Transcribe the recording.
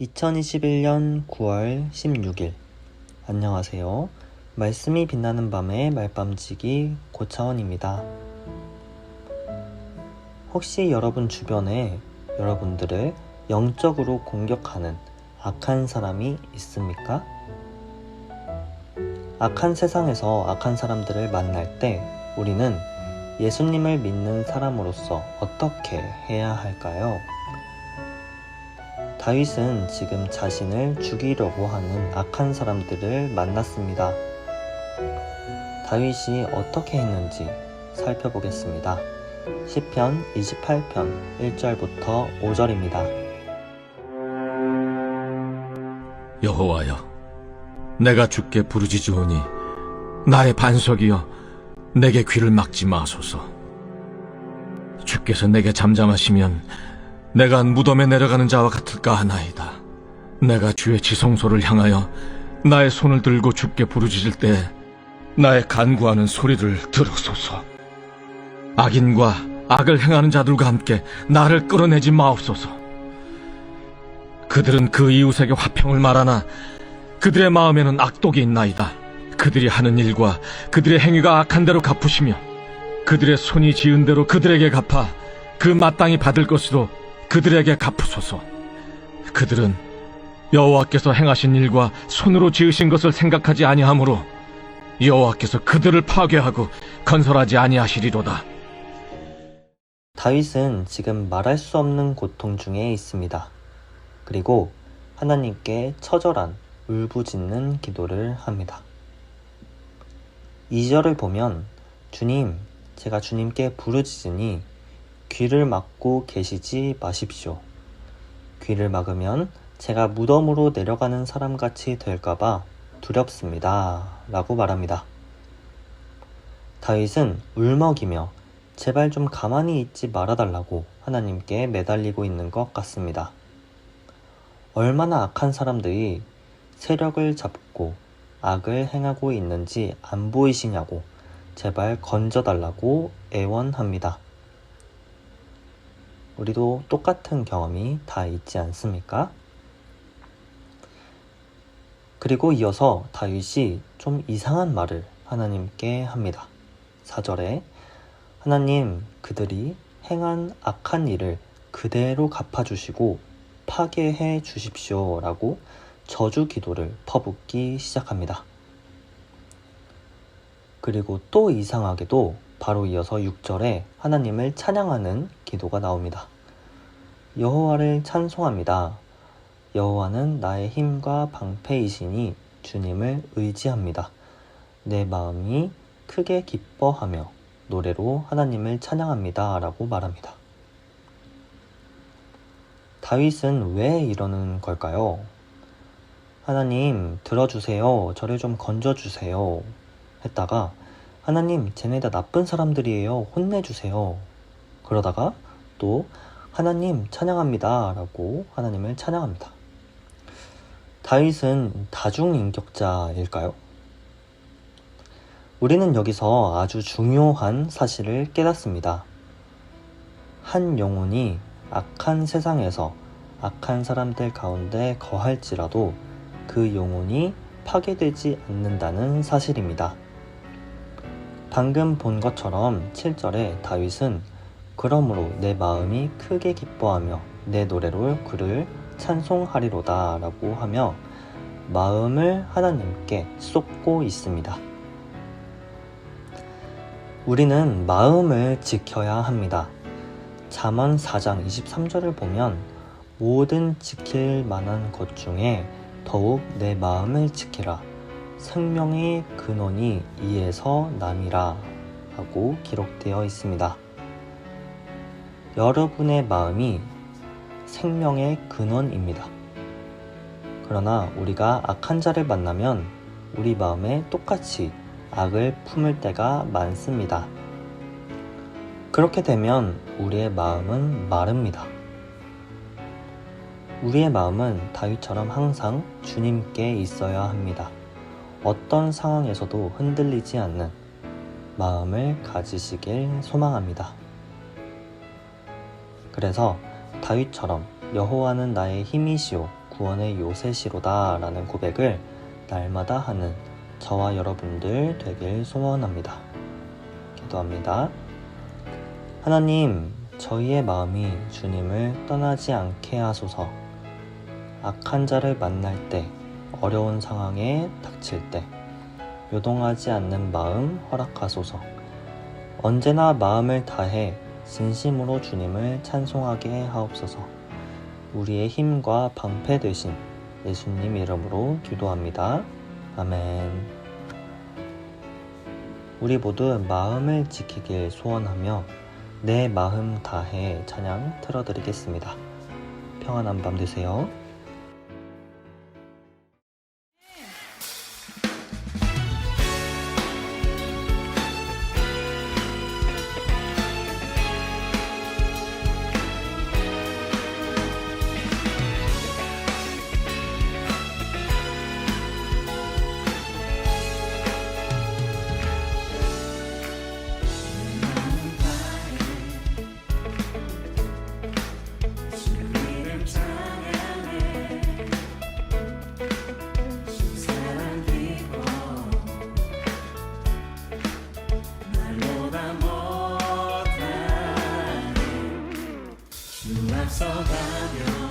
2021년 9월 16일 안녕하세요. 말씀이 빛나는 밤의 말밤지기 고차원입니다. 혹시 여러분 주변에 여러분들을 영적으로 공격하는 악한 사람이 있습니까? 악한 세상에서 악한 사람들을 만날 때 우리는 예수님을 믿는 사람으로서 어떻게 해야 할까요? 다윗은 지금 자신을 죽이려고 하는 악한 사람들을 만났습니다. 다윗이 어떻게 했는지 살펴보겠습니다. 시편 28편 1절부터 5절입니다. 여호와여, 내가 주께 부르짖으오니 나의 반석이여, 내게 귀를 막지 마소서. 주께서 내게 잠잠하시면 내가 무덤에 내려가는 자와 같을까 하나이다. 내가 주의 지성소를 향하여 나의 손을 들고 주께 부르짖을 때 나의 간구하는 소리를 들으소서. 악인과 악을 행하는 자들과 함께 나를 끌어내지 마옵소서. 그들은 그 이웃에게 화평을 말하나 그들의 마음에는 악독이 있나이다. 그들이 하는 일과 그들의 행위가 악한 대로 갚으시며 그들의 손이 지은 대로 그들에게 갚아 그 마땅히 받을 것으로 그들에게 갚으소서. 그들은 여호와께서 행하신 일과 손으로 지으신 것을 생각하지 아니하므로 여호와께서 그들을 파괴하고 건설하지 아니하시리로다. 다윗은 지금 말할 수 없는 고통 중에 있습니다. 그리고 하나님께 처절한 울부짖는 기도를 합니다. 2절을 보면 주님, 제가 주님께 부르짖으니 귀를 막고 계시지 마십시오. 귀를 막으면 제가 무덤으로 내려가는 사람 같이 될까봐 두렵습니다. 라고 말합니다. 다윗은 울먹이며 제발 좀 가만히 있지 말아달라고 하나님께 매달리고 있는 것 같습니다. 얼마나 악한 사람들이 세력을 잡고 악을 행하고 있는지 안 보이시냐고 제발 건져달라고 애원합니다. 우리도 똑같은 경험이 다 있지 않습니까? 그리고 이어서 다윗이 좀 이상한 말을 하나님께 합니다. 4절에 하나님 그들이 행한 악한 일을 그대로 갚아주시고 파괴해 주십시오 라고 저주 기도를 퍼붓기 시작합니다. 그리고 또 이상하게도 바로 이어서 6절에 하나님을 찬양하는 기도가 나옵니다. 여호와를 찬송합니다. 여호와는 나의 힘과 방패이시니 주님을 의지합니다. 내 마음이 크게 기뻐하며 노래로 하나님을 찬양합니다. 라고 말합니다. 다윗은 왜 이러는 걸까요? 하나님, 들어주세요. 저를 좀 건져주세요. 했다가, 하나님, 쟤네 다 나쁜 사람들이에요. 혼내주세요. 그러다가 또, 하나님, 찬양합니다. 라고 하나님을 찬양합니다. 다윗은 다중인격자일까요? 우리는 여기서 아주 중요한 사실을 깨닫습니다. 한 영혼이 악한 세상에서 악한 사람들 가운데 거할지라도 그 영혼이 파괴되지 않는다는 사실입니다. 방금 본 것처럼 7절에 다윗은 그러므로 내 마음이 크게 기뻐하며 내 노래로 그를 찬송하리로다 라고 하며 마음을 하나님께 쏟고 있습니다. 우리는 마음을 지켜야 합니다. 잠언 4장 23절을 보면 모든 지킬 만한 것 중에 더욱 내 마음을 지키라. 생명의 근원이 이에서 남이라. 하고 기록되어 있습니다. 여러분의 마음이 생명의 근원입니다. 그러나 우리가 악한 자를 만나면 우리 마음에 똑같이 악을 품을 때가 많습니다. 그렇게 되면 우리의 마음은 마릅니다. 우리의 마음은 다윗처럼 항상 주님께 있어야 합니다. 어떤 상황에서도 흔들리지 않는 마음을 가지시길 소망합니다. 그래서 다윗처럼 여호와는 나의 힘이시오 구원의 요새시로다 라는 고백을 날마다 하는 저와 여러분들 되길 소원합니다. 기도합니다. 하나님, 저희의 마음이 주님을 떠나지 않게 하소서. 악한 자를 만날 때, 어려운 상황에 닥칠 때, 요동하지 않는 마음 허락하소서. 언제나 마음을 다해 진심으로 주님을 찬송하게 하옵소서. 우리의 힘과 방패 되신 예수님 이름으로 기도합니다. 아멘. 우리 모두 마음을 지키길 소원하며 내 마음 다해 찬양 틀어드리겠습니다. 평안한 밤 되세요. lives around you.